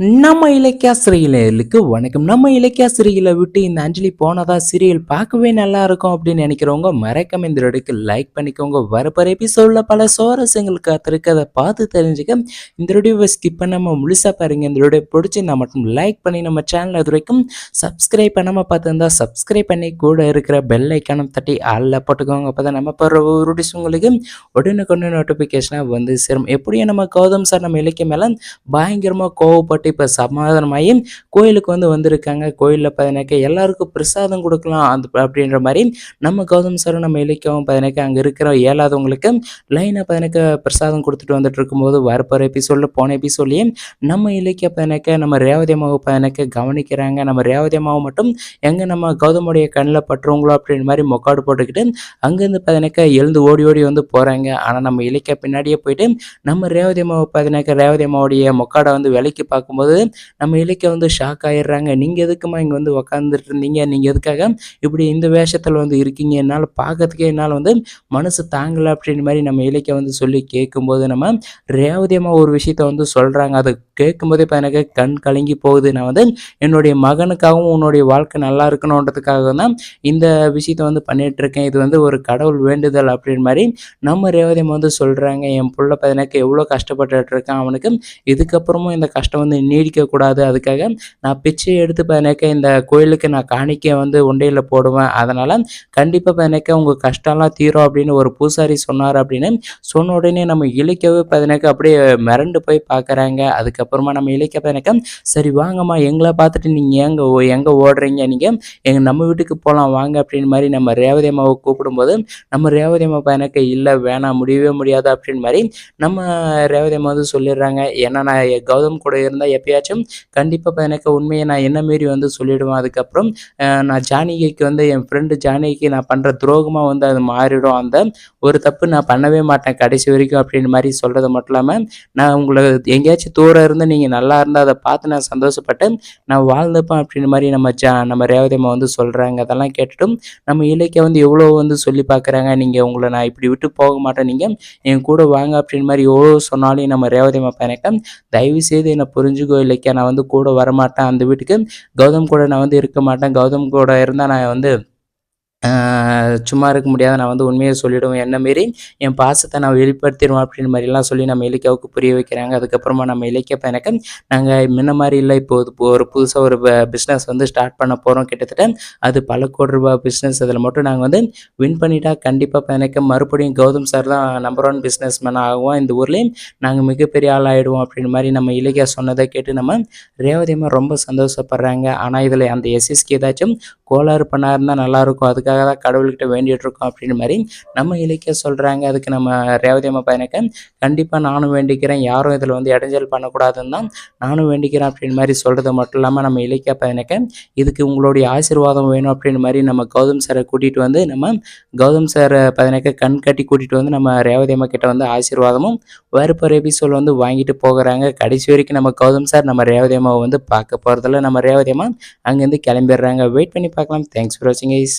நம்ம இலக்கியா சிறையிலுக்கு வணக்கம். நம்ம இலக்கியா சிறையில விட்டு இந்த அஞ்சலி போனதா சீரியல் பார்க்கவே நல்லா இருக்கும் அப்படின்னு நினைக்கிறவங்க மறக்காம இந்த வீடியோக்கு லைக் பண்ணிக்கோங்க. வரப்போற எபிசோட்ல பல சுவாரஸ்யங்கள் காத்திருக்கு பார்த்து தெரிஞ்சுக்க இந்த வீடியோவை ஸ்கிப் பண்ணாம முழுசா பாருங்க. இந்த வீடியோ பிடிச்சிருந்தா மட்டும் லைக் பண்ணி நம்ம சேனல் அது வரைக்கும் சப்ஸ்கிரைப் பண்ணாம பார்த்துருந்தா சப்ஸ்கிரைப் பண்ணி கூட இருக்கிற பெல் ஐக்கானம் தட்டி ஆளில் போட்டுக்கோங்க. அப்போ தான் நம்ம போடுற ஒரு டிஸ் உங்களுக்கு உடனுக்குடனே நோட்டிஃபிகேஷனாக வந்து சேரும். எப்படியும் நம்ம கௌதம் சார் நம்ம இலக்கியம் மேலே பயங்கரமாக கோவப்பட்டு இப்போ சமாதானமாகி கோயிலுக்கு வந்து வந்திருக்காங்க. கோயிலில் பார்த்தீங்கன்னாக்க எல்லாருக்கும் பிரசாதம் கொடுக்கலாம். அந்த அப்படின்ற மாதிரி நம்ம கௌதம் சாரும் நம்ம இலக்கியம் பார்த்தீங்கன்னாக்கா அங்கே இருக்கிற ஏழாதவங்களுக்கு லைனாக பார்த்தீங்கன்னாக்கா பிரசாதம் கொடுத்துட்டு வந்துட்டு இருக்கும்போது வரப்போகிற எபிசோடில் போன எபிசோட்லேயே நம்ம இலக்கிய பார்த்தீங்கன்னாக்கா நம்ம ரேவதி அம்மாவை பார்த்தீங்கன்னாக்கா கவனிக்கிறாங்க. நம்ம ரேவதி அம்மாவை மட்டும் எங்கே நம்ம கௌதமுடைய கண்ணில் பட்டுருவங்களோ அப்படின்ற மாதிரி மொக்காடு போட்டுக்கிட்டு அங்கேருந்து பார்த்தீங்கன்னாக்கா எழுந்து ஓடி ஓடி வந்து போகிறாங்க ஆனால் நம்ம இலக்கிய பின்னாடியே போயிட்டு நம்ம ரேவதி அம்மாவை பார்த்தீங்கன்னாக்கா ரேவதி அம்மாவுடைய மொக்காடை வந்து விலைக்கு பார்க்கும்போது நம்ம இலக்கிய வந்து ஷாக் ஆயிடுறாங்க. நீங்கள் எதுக்குமா இங்கே வந்து உக்காந்துட்டு இருந்தீங்க நீங்கள் எதுக்காக இப்படி இந்த வேஷத்தில் வந்து இருக்கீங்க? என்னால் பார்க்கறதுக்கே என்னால் வந்து மனசு தாங்கலை அப்படின்ற மாதிரி நம்ம இலக்கிய வந்து சொல்லி கேட்கும்போது நம்ம ரேவதியமாக ஒரு விஷயத்த வந்து சொல்கிறாங்க அது கேட்கும்போதே இப்போ எனக்கு கண் கலங்கி போகுது. நான் வந்து என்னுடைய மகனுக்காகவும் உன்னுடைய வாழ்க்கை நல்லா இருக்கணுன்றதுக்காக தான் இந்த விஷயத்த வந்து பண்ணிட்டு இருக்கேன் இது வந்து ஒரு கடவுள் வேண்டுதல் அப்படின்ற மாதிரி நம்ம ரேவதியம் வந்து சொல்கிறாங்க என் பிள்ளை பதினக்கு எவ்வளோ கஷ்டப்பட்டுட்டு இருக்கான். அவனுக்கு இதுக்கப்புறமும் இந்த கஷ்டம் வந்து நீடிக்கக்கூடாது. அதுக்காக நான் பிச்சை எடுத்து பதினக்க இந்த கோயிலுக்கு நான் காணிக்க வந்து உண்டையில் போடுவேன். அதனால் கண்டிப்பாக பதினக்க உங்கள் கஷ்டம்லாம் தீரும் அப்படின்னு ஒரு பூசாரி சொன்னார் அப்படின்னு சொன்ன உடனே நம்ம இலக்கியவே பதினக்க அப்படியே மிரண்டு போய் பார்க்குறாங்க அதுக்கப்புறம் அப்புறமா நம்ம இலக்கிய எனக்கு சரி வாங்கம்மா எங்களை பார்த்துட்டு நீங்கள் எங்கே எங்கே ஓடுறீங்க நீங்கள் எங்கள் நம்ம வீட்டுக்கு போகலாம் வாங்க அப்படின்னு மாதிரி நம்ம ரேவதி அம்மாவை கூப்பிடும்போது நம்ம ரேவதி அம்மா பையனுக்கு இல்லை வேணாம் முடியவே முடியாது அப்படின்னு மாதிரி நம்ம ரேவதி அம்மா வந்து சொல்லிடுறாங்க. ஏன்னா நான் கௌதம் கூட இருந்தால் எப்பயாச்சும் கண்டிப்பாக எனக்கு உண்மையை நான் என்ன மீறி வந்து சொல்லிவிடுவேன் அதுக்கப்புறம் நான் ஜானகிக்கு வந்து என் ஃப்ரெண்டு ஜானகிக்கு நான் பண்ணுற துரோகமாக வந்து அது மாறிடும். அந்த ஒரு தப்பு நான் பண்ணவே மாட்டேன் கடைசி வரைக்கும் அப்படின்னு மாதிரி சொல்கிறது மட்டும் இல்லாமல் நான் உங்களை எங்கேயாச்சும் தூரம் இருந்து நீங்கள் நல்லா இருந்தால் அதை பார்த்து நான் சந்தோஷப்பட்டு நான் வாழ்ந்தப்பேன் அப்படின்னு மாதிரி நம்ம ஜா நம்ம ரேவதியம்மா வந்து சொல்கிறாங்க அதெல்லாம் கேட்டுட்டும் நம்ம இலக்கிய வந்து எவ்வளோ வந்து சொல்லி பார்க்குறாங்க. நீங்கள் உங்களை நான் இப்படி விட்டு போக மாட்டேன் நீங்கள் என் கூட வாங்க அப்படின்னு மாதிரி எவ்வளோ சொன்னாலும் நம்ம ரேவதியம்மா பையனுக்கு தயவு செய்து என்னை புரிஞ்சுக்கோ இலக்கியா. நான் வந்து கூட வரமாட்டேன் அந்த வீட்டுக்கு. கௌதம் கூட நான் வந்து இருக்க மாட்டேன். கௌதம் கூட இருந்தால் நான் வந்து சும்மா இருக்க முடியாத. நான் வந்து உண்மையை சொல்லிவிடுவேன் என்ன மாரி? என் பாசத்தை நான் வெளிப்படுத்திடுவேன் அப்படின்னு மாதிரிலாம் சொல்லி நம்ம இலக்கியாவுக்கு புரிய வைக்கிறாங்க. அதுக்கப்புறமா நம்ம இலக்கிய பையனுக்கு நாங்கள் முன்ன மாதிரி இல்லை. இப்போ ஒரு புதுசாக ஒரு பிஸ்னஸ் வந்து ஸ்டார்ட் பண்ண போகிறோம் கிட்டத்தட்ட அது பல கோடி ரூபாய் பிஸ்னஸ் அதில் மட்டும் நாங்கள் வந்து வின் பண்ணிட்டா கண்டிப்பாக பையனுக்கு மறுபடியும் கௌதம் சார் தான் நம்பர் ஒன் பிஸ்னஸ் மேன் ஆகுவோம். இந்த ஊர்லேயும் நாங்கள் மிகப்பெரிய ஆள் ஆகிடுவோம் அப்படின்னு மாதிரி நம்ம இலக்கியா சொன்னதை கேட்டு நம்ம ரேவதியமாக ரொம்ப சந்தோஷப்படுறாங்க. ஆனால் இதில் அந்த எஸ்எஸ்கி ஏதாச்சும் கோளாறு பண்ணா இருந்தால் நல்லாயிருக்கும் அதுக்காக தான் கடவுள்கிட்ட வேண்டிகிட்டு இருக்கோம் அப்படின்னு மாதிரி நம்ம இலக்கிய சொல்கிறாங்க அதுக்கு நம்ம ரேவதி அம்மா பையனுக்கு கண்டிப்பாக நானும் வேண்டிக்கிறேன். யாரும் இதில் வந்து இடைஞ்சல் பண்ணக்கூடாதுன்னு தான் நானும் வேண்டிக்கிறேன் அப்படின்னு மாதிரி சொல்கிறது மட்டும் இல்லாமல் நம்ம இலக்கிய பையனுக்கு இதுக்கு உங்களுடைய ஆசீர்வாதம் வேணும் அப்படின்னு மாதிரி நம்ம கௌதம் சாரை கூட்டிகிட்டு வந்து நம்ம கௌதம் சார் பதினக்க கண் கட்டி கூட்டிகிட்டு வந்து நம்ம ரேவதி அம்மா கிட்ட வந்து ஆசீர்வாதமும் வேறுபொரு எபிசோட் வந்து வாங்கிட்டு போகிறாங்க. கடைசி வரைக்கும் நம்ம கௌதம் சார் நம்ம ரேவதி அம்மாவை வந்து பார்க்க போகிறதில்ல நம்ம ரேவதி அம்மா அங்கேருந்து கிளம்பிடுறாங்க. வெயிட் பண்ணி பார்க்கலாம் தேங்க்ஸ் ஃபார் வாட்சிங் ஐஸ்